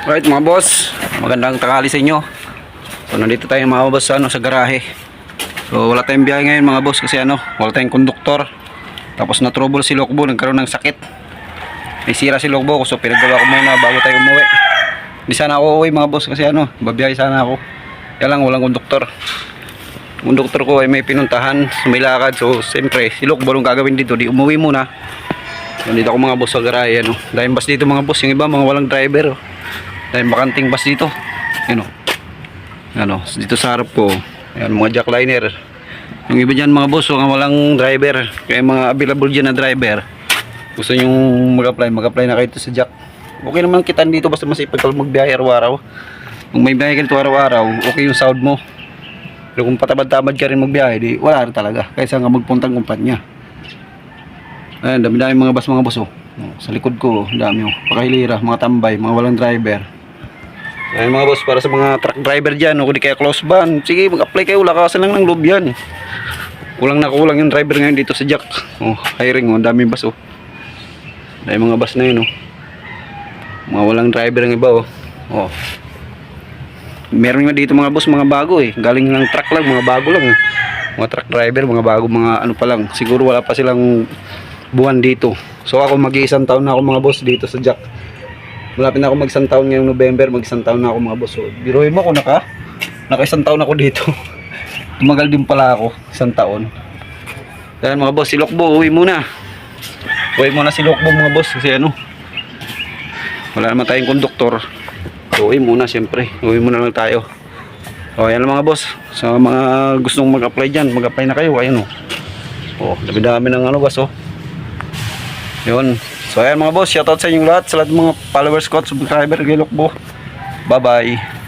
Alright mga boss, magandang tanghali sa inyo. So nandito tayo mga boss sa, ano, sa garahe. So wala tayong biyahe ngayon mga boss kasi ano, wala tayong konduktor. Tapos na trouble si Lokbo, nagkaroon ng sakit. May sira si Lokbo so pinagawa ko muna bago tayo umuwi. Hindi sana ako uwi mga boss kasi ano, babiyahe sana ako. Kaya lang walang konduktor. Konduktor ko ay may pinuntahan, may lakad. So siyempre, si Lokbo nung gagawin dito, di umuwi muna. Nandito ako mga boss sa garahe ano. Dahil bus dito mga boss, yung iba mga walang driver. Oh. Dahil makanting bus dito. Yan o. Ano, dito sa harap ko. Yan, mga jackliner. Yung iba dyan mga boss, mga walang driver. Kaya mga available dyan na driver. Gusto nyo mag-apply, mag-apply na kayo sa jack. Okay naman kitan dito basta masipag ka magbiyahe araw-araw. Kung may biyahe ka dito araw-araw, okay yung sound mo. Pero kung patabad-tabad ka rin magbiyahe, di wala rin talaga. Kaysa nga magpuntang kumpanya. Ayan, dami-dami mga bus mga boss oh. Oh, Sa likod ko, oh, dami oh. Pakahilira, mga tambay, mga walang driver. Ayan mga boss, para sa mga truck driver dyan, o kung di kaya close van, sige mag-apply kayo, lakasan lang ng loob yan. Kulang na kulang yung driver ngayon dito sa Jack. Oh, hiring oh, dami bus oh. Dami mga bus na yun oh. Mga walang driver ang iba oh. Oh. Meron nga dito mga boss, mga bago eh. Galing ng truck lang, mga bago lang. eh. Mga truck driver, mga bago, mga ano pa lang. Siguro wala pa silang buwan dito. So ako mag-iisang taon na ako mga boss dito sa Jack. Malapit na ako mag-isang taon ngayong November, mag-isang taon na ako mga boss. So, biruin mo ako naka, naka isang taon ako dito. Tumagal din pala ako, isang taon. Dahil mga boss, si Lokbo, uwi muna. Uwi muna si Lokbo mga boss kasi ano, wala naman tayong konduktor. So, uwi muna siyempre. Uwi muna lang tayo. O, yan lang mga boss. Sa mga gustong mag-apply dyan, mag-apply na kayo. Ayan o. Oh, dami-dami ng ano boss oh. Yun. So ayan mga boss, shoutout sa inyong lahat, sa lahat mga followers ko at subscriber kay Lokbo. Bye bye.